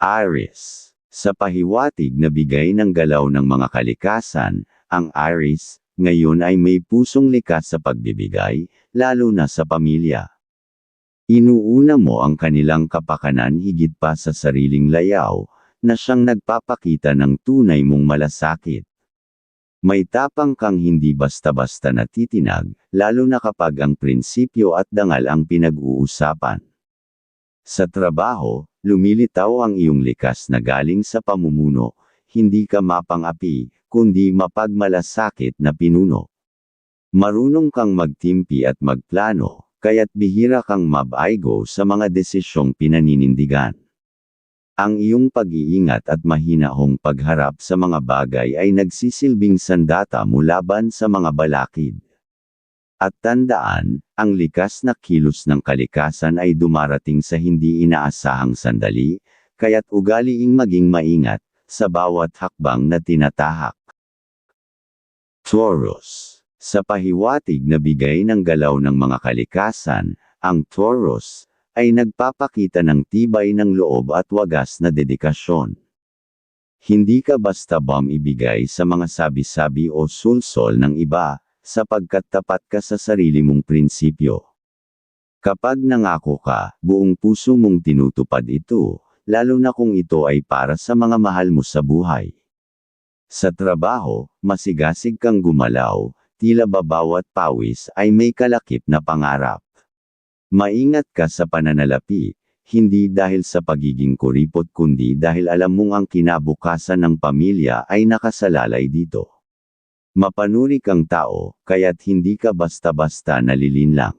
Aries. Sa pahiwatig na bigay ng galaw ng mga kalikasan, ang Aries, ngayon ay may pusong likas sa pagbibigay, lalo na sa pamilya. Inuuna mo ang kanilang kapakanan higit pa sa sariling layaw, na siyang nagpapakita ng tunay mong malasakit. May tapang kang hindi basta-basta natitinag, lalo na kapag ang prinsipyo at dangal ang pinag-uusapan. Sa trabaho, lumilitaw ang iyong likas na galing sa pamumuno, hindi ka mapang-api, kundi mapagmalasakit na pinuno. Marunong kang magtimpi at magplano, kaya't bihira kang mabaigo sa mga desisyong pinaninindigan. Ang iyong pag-iingat at mahinahong pagharap sa mga bagay ay nagsisilbing sandata mo laban sa mga balakid. At tandaan, ang likas na kilos ng kalikasan ay dumarating sa hindi inaasahang sandali, kaya't ugaliing maging maingat, sa bawat hakbang na tinatahak. Taurus. Sa pahiwatig na bigay ng galaw ng mga kalikasan, ang Taurus, ay nagpapakita ng tibay ng loob at wagas na dedikasyon. Hindi ka basta bam ibigay sa mga sabi-sabi o sulsol ng iba, sapagkat tapat ka sa sarili mong prinsipyo. Kapag nangako ka, buong puso mong tinutupad ito, lalo na kung ito ay para sa mga mahal mo sa buhay. Sa trabaho, masigasig kang gumalaw, tila ba bawat pawis ay may kalakip na pangarap. Maingat ka sa pananalapi, hindi dahil sa pagiging kuripot kundi dahil alam mong ang kinabukasan ng pamilya ay nakasalalay dito. Mapanuri kang tao, kaya't hindi ka basta-basta nalilinlang.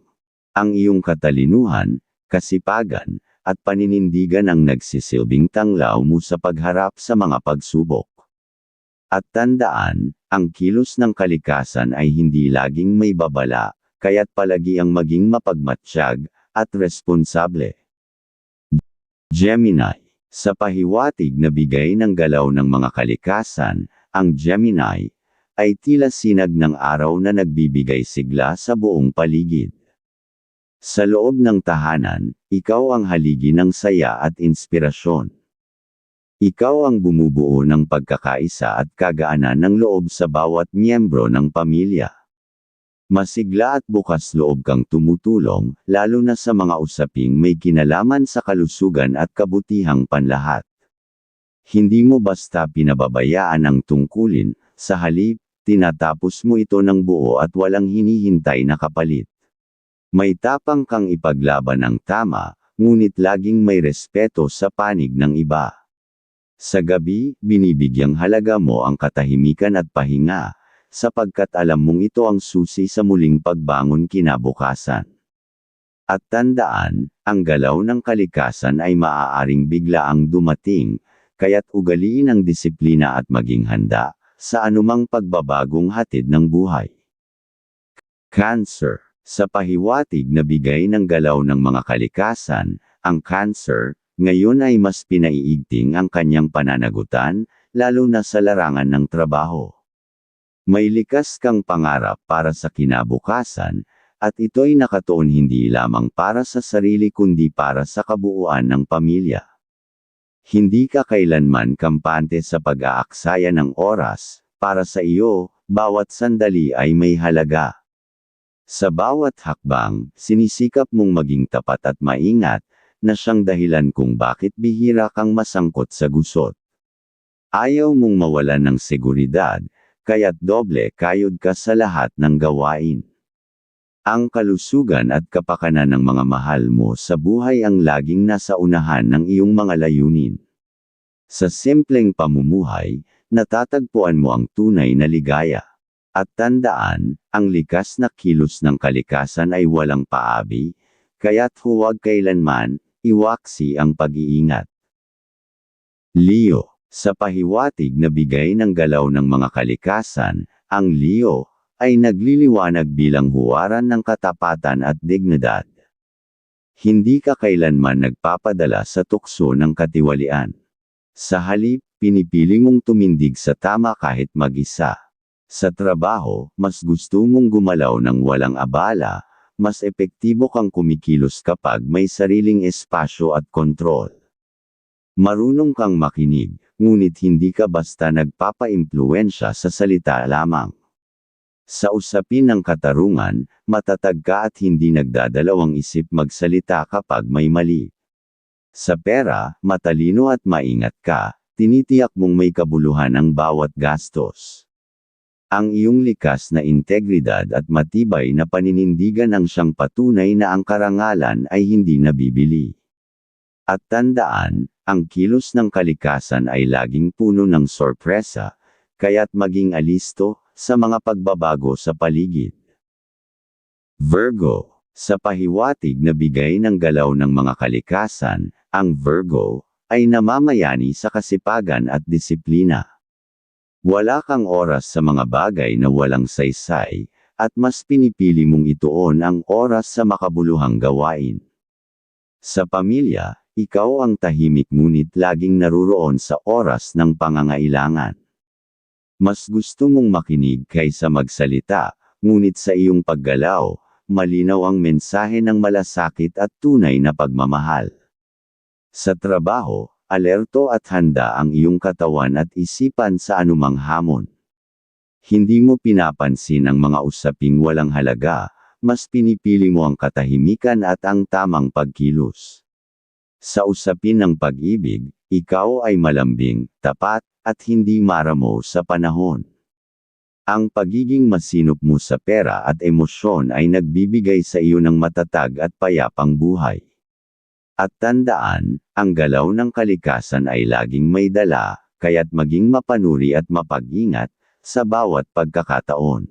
Ang iyong katalinuhan, kasipagan, at paninindigan ang nagsisilbing tanglaw mo sa pagharap sa mga pagsubok. At tandaan, ang kilos ng kalikasan ay hindi laging may babala, kaya't palagi ang maging mapagmatsyag, at responsable. Gemini. Sa pahiwatig na bigay ng galaw ng mga kalikasan, ang Gemini, ay tila sinag ng araw na nagbibigay sigla sa buong paligid. Sa loob ng tahanan, ikaw ang haligi ng saya at inspirasyon. Ikaw ang bumubuo ng pagkakaisa at kagaanan ng loob sa bawat miyembro ng pamilya. Masigla at bukas loob kang tumutulong, lalo na sa mga usaping may kinalaman sa kalusugan at kabutihang panlahat. Hindi mo basta pinababayaan ang tungkulin, sa halip, tinatapos mo ito ng buo at walang hinihintay na kapalit. May tapang kang ipaglaban ang tama, ngunit laging may respeto sa panig ng iba. Sa gabi, binibigyang halaga mo ang katahimikan at pahinga, sapagkat alam mong ito ang susi sa muling pagbangon kinabukasan. At tandaan, ang galaw ng kalikasan ay maaaring bigla ang dumating, kaya't ugaliin ang disiplina at maging handa, sa anumang pagbabagong hatid ng buhay. Cancer. Sa pahiwatig na bigay ng galaw ng mga kalikasan, ang cancer, ngayon ay mas pinaiigting ang kanyang pananagutan, lalo na sa larangan ng trabaho. May likas kang pangarap para sa kinabukasan, at ito'y nakatuon hindi lamang para sa sarili kundi para sa kabuuan ng pamilya. Hindi ka kailanman kampante sa pag-aaksaya ng oras, para sa iyo, bawat sandali ay may halaga. Sa bawat hakbang, sinisikap mong maging tapat at maingat, na siyang dahilan kung bakit bihira kang masangkot sa gusot. Ayaw mong mawalan ng seguridad, kaya't doble kayod ka sa lahat ng gawain. Ang kalusugan at kapakanan ng mga mahal mo sa buhay ang laging nasa unahan ng iyong mga layunin. Sa simpleng pamumuhay, natatagpuan mo ang tunay na ligaya. At tandaan, ang likas na kilos ng kalikasan ay walang paabi, kaya't huwag kailanman, iwaksi ang pag-iingat. Leo. Sa pahiwatig na bigay ng galaw ng mga kalikasan, ang Leo, ay nagliliwanag bilang huwaran ng katapatan at dignidad. Hindi ka kailanman nagpapadala sa tukso ng katiwalian. Sa halip, pinipili mong tumindig sa tama kahit mag-isa. Sa trabaho, mas gusto mong gumalaw ng walang abala, mas epektibo kang kumikilos kapag may sariling espasyo at kontrol. Marunong kang makinig, ngunit hindi ka basta nagpapaimpluensya sa salita lamang. Sa usapin ng katarungan, matatag ka at hindi nagdadalawang isip magsalita kapag may mali. Sa pera, matalino at maingat ka, tinitiyak mong may kabuluhan ang bawat gastos. Ang iyong likas na integridad at matibay na paninindigan ang siyang patunay na ang karangalan ay hindi nabibili. At tandaan, ang kilos ng kalikasan ay laging puno ng sorpresa, kaya't maging alisto sa mga pagbabago sa paligid. Virgo, sa pahiwatig na bigay ng galaw ng mga kalikasan, ang Virgo ay namamayani sa kasipagan at disiplina. Wala kang oras sa mga bagay na walang saysay, at mas pinipili mong ituon ang oras sa makabuluhang gawain. Sa pamilya, ikaw ang tahimik ngunit laging naruroon sa oras ng pangangailangan. Mas gusto mong makinig kaysa magsalita, ngunit sa iyong paggalaw, malinaw ang mensahe ng malasakit at tunay na pagmamahal. Sa trabaho, alerto at handa ang iyong katawan at isipan sa anumang hamon. Hindi mo pinapansin ang mga usaping walang halaga, mas pinipili mo ang katahimikan at ang tamang pagkilos. Sa usapin ng pag-ibig, ikaw ay malambing, tapat, at hindi maramo sa panahon. Ang pagiging masinop mo sa pera at emosyon ay nagbibigay sa iyo ng matatag at payapang buhay. At tandaan, ang galaw ng kalikasan ay laging may dala, kaya't maging mapanuri at mapag-ingat, sa bawat pagkakataon.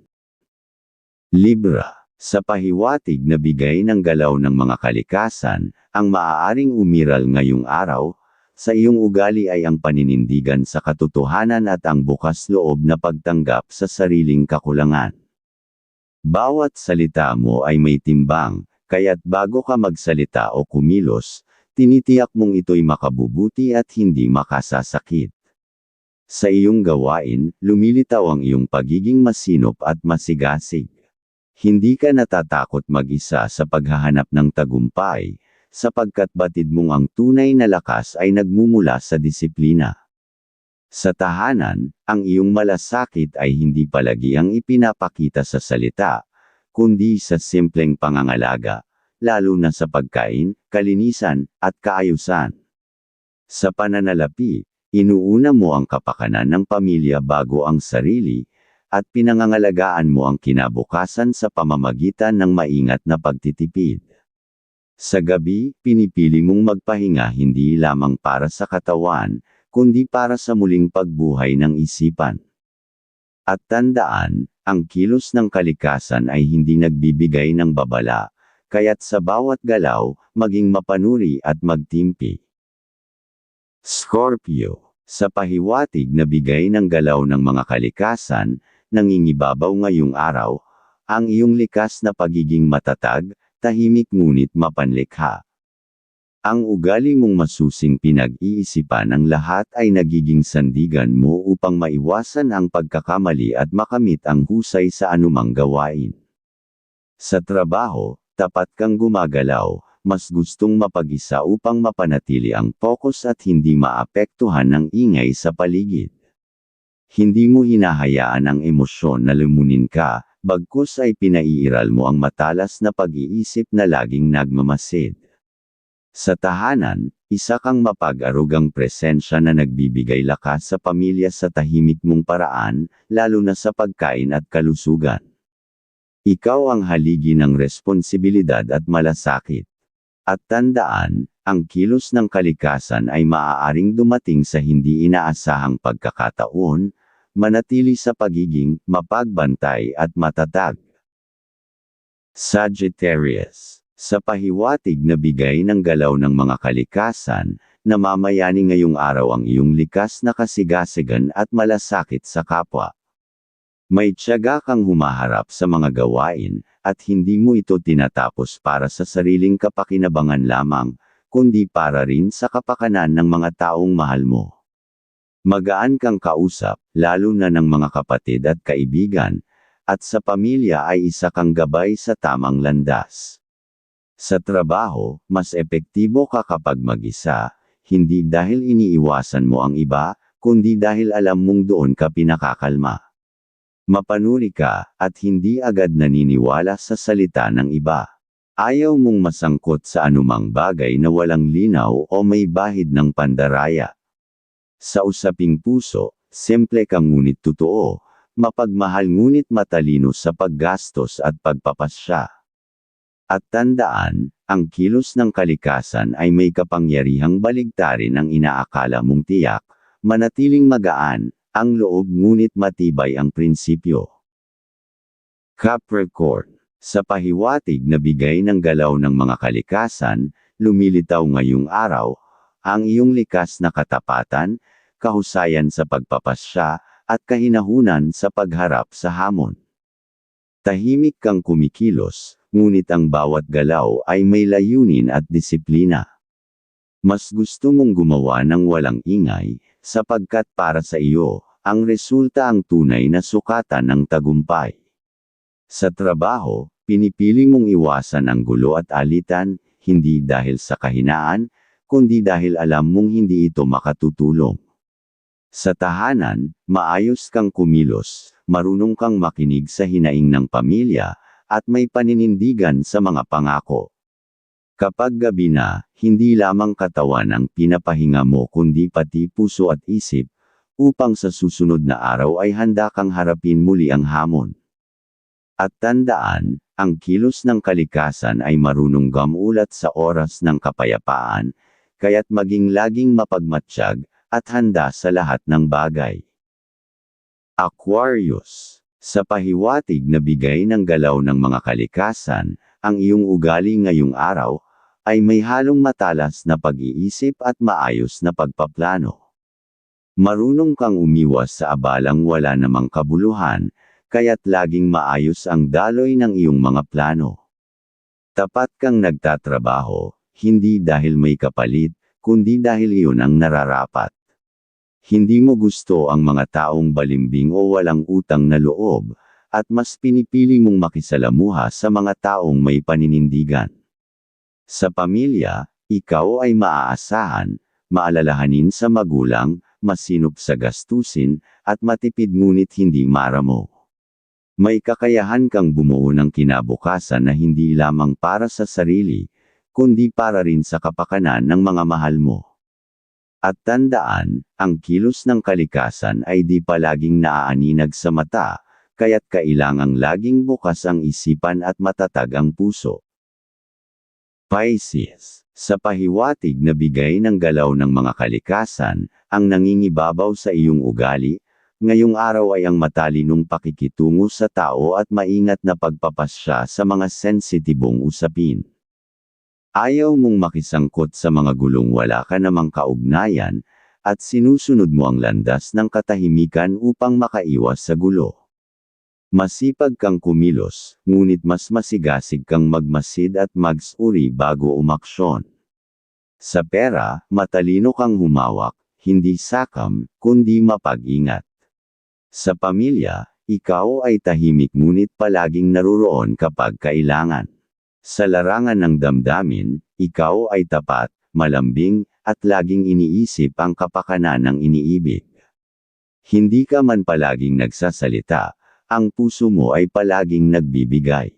Libra, sa pahiwatig na bigay ng galaw ng mga kalikasan, ang maaaring umiral ngayong araw, sa iyong ugali ay ang paninindigan sa katotohanan at ang bukas loob na pagtanggap sa sariling kakulangan. Bawat salita mo ay may timbang, Kaya't bago ka magsalita o kumilos, tinitiyak mong ito'y makabubuti at hindi makasasakit. Sa iyong gawain, lumilitaw ang iyong pagiging masinop at masigasig. Hindi ka natatakot mag-isa sa paghahanap ng tagumpay, sapagkat batid mong ang tunay na lakas ay nagmumula sa disiplina. Sa tahanan, ang iyong malasakit ay hindi palagi ang ipinapakita sa salita, kundi sa simpleng pangangalaga, lalo na sa pagkain, kalinisan, at kaayusan. Sa pananalapi, inuuna mo ang kapakanan ng pamilya bago ang sarili, at pinangangalagaan mo ang kinabukasan sa pamamagitan ng maingat na pagtitipid. Sa gabi, pinipili mong magpahinga hindi lamang para sa katawan, kundi para sa muling pagbuhay ng isipan. At tandaan, ang kilos ng kalikasan ay hindi nagbibigay ng babala, kaya't sa bawat galaw, maging mapanuri at magtimpi. Scorpio, sa pahiwatig na bigay ng galaw ng mga kalikasan, nangingibabaw ngayong araw, ang iyong likas na pagiging matatag, tahimik ngunit mapanlikha. Ang ugali mong masusing pinag-iisipan ng lahat ay nagiging sandigan mo upang maiwasan ang pagkakamali at makamit ang husay sa anumang gawain. Sa trabaho, tapat kang gumagalaw, mas gustong mapag-isa upang mapanatili ang focus at hindi maapektuhan ng ingay sa paligid. Hindi mo hinahayaan ang emosyon na lumunin ka, bagkus ay pinaiiral mo ang matalas na pag-iisip na laging nagmamasid. Sa tahanan, isa kang mapag-arugang presensya na nagbibigay lakas sa pamilya sa tahimik mong paraan, lalo na sa pagkain at kalusugan. Ikaw ang haligi ng responsibilidad at malasakit. At tandaan, ang kilos ng kalikasan ay maaaring dumating sa hindi inaasahang pagkakataon, manatili sa pagiging mapagbantay at matatag. Sagittarius sa pahiwatig na bigay ng galaw ng mga kalikasan, namamayani ngayong araw ang iyong likas na kasigasigan at malasakit sa kapwa. May tiyaga kang humaharap sa mga gawain, at hindi mo ito tinatapos para sa sariling kapakinabangan lamang, kundi para rin sa kapakanan ng mga taong mahal mo. Magaan kang kausap, lalo na ng mga kapatid at kaibigan, at sa pamilya ay isa kang gabay sa tamang landas. Sa trabaho, mas epektibo ka kapag mag-isa, hindi dahil iniiwasan mo ang iba, kundi dahil alam mong doon ka pinakakalma. Mapanuri ka, at hindi agad naniniwala sa salita ng iba. Ayaw mong masangkot sa anumang bagay na walang linaw o may bahid ng pandaraya. Sa usaping puso, simple kang ngunit totoo, mapagmahal ngunit matalino sa paggastos at pagpapasya. At tandaan, ang kilos ng kalikasan ay may kapangyarihang baligtarin ang inaakala mong tiyak, manatiling magaan, ang loob ngunit matibay ang prinsipyo. Capricorn, sa pahiwatig na bigay ng galaw ng mga kalikasan, lumilitaw ngayong araw, ang iyong likas na katapatan, kahusayan sa pagpapasya, at kahinahunan sa pagharap sa hamon. Tahimik kang kumikilos, ngunit ang bawat galaw ay may layunin at disiplina. Mas gusto mong gumawa ng walang ingay, sapagkat para sa iyo, ang resulta ang tunay na sukatan ng tagumpay. Sa trabaho, pinipili mong iwasan ang gulo at alitan, hindi dahil sa kahinaan, kundi dahil alam mong hindi ito makatutulong. Sa tahanan, maayos kang kumilos, marunong kang makinig sa hinaing ng pamilya, at may paninindigan sa mga pangako. Kapag gabi na, hindi lamang katawan ang pinapahinga mo kundi pati puso at isip, upang sa susunod na araw ay handa kang harapin muli ang hamon. At tandaan, ang kilos ng kalikasan ay marunong gamulat sa oras ng kapayapaan, kaya't maging laging mapagmatsyag, at handa sa lahat ng bagay. Aquarius, sa pahiwatig na bigay ng galaw ng mga kalikasan, ang iyong ugali ngayong araw, ay may halong matalas na pag-iisip at maayos na pagpaplano. Marunong kang umiwas sa abalang wala namang kabuluhan, kaya't laging maayos ang daloy ng iyong mga plano. Tapat kang nagtatrabaho, hindi dahil may kapalit, kundi dahil iyon ang nararapat. Hindi mo gusto ang mga taong balimbing o walang utang na loob, at mas pinipili mong makisalamuha sa mga taong may paninindigan. Sa pamilya, ikaw ay maaasahan, maalalahanin sa magulang, masinop sa gastusin, at matipid ngunit hindi maramo. May kakayahan kang bumuo ng kinabukasan na hindi lamang para sa sarili, kundi para rin sa kapakanan ng mga mahal mo. At tandaan, ang kilos ng kalikasan ay di palaging naaaninag sa mata, kaya't kailangang laging bukas ang isipan at matatag ang puso. Pisces, sa pahiwatig na bigay ng galaw ng mga kalikasan, ang nangingibabaw sa iyong ugali, ngayong araw ay ang matalinong pakikitungo sa tao at maingat na pagpapasya sa mga sensitibong usapin. Ayaw mong makisangkot sa mga gulong wala ka namang kaugnayan, at sinusunod mo ang landas ng katahimikan upang makaiwas sa gulo. Masipag kang kumilos, ngunit mas masigasig kang magmasid at magsuri bago umaksyon. Sa pera, matalino kang humawak, hindi sakam, kundi mapag-ingat. Sa pamilya, ikaw ay tahimik ngunit palaging naruroon kapag kailangan. Sa larangan ng damdamin, ikaw ay tapat, malambing, at laging iniisip ang kapakanan ng iniibig. Hindi ka man palaging nagsasalita, ang puso mo ay palaging nagbibigay.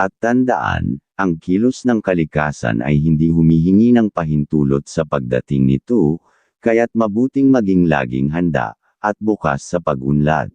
At tandaan, ang kilos ng kalikasan ay hindi humihingi ng pahintulot sa pagdating nito, kaya't mabuting maging laging handa, at bukas sa pag-unlad.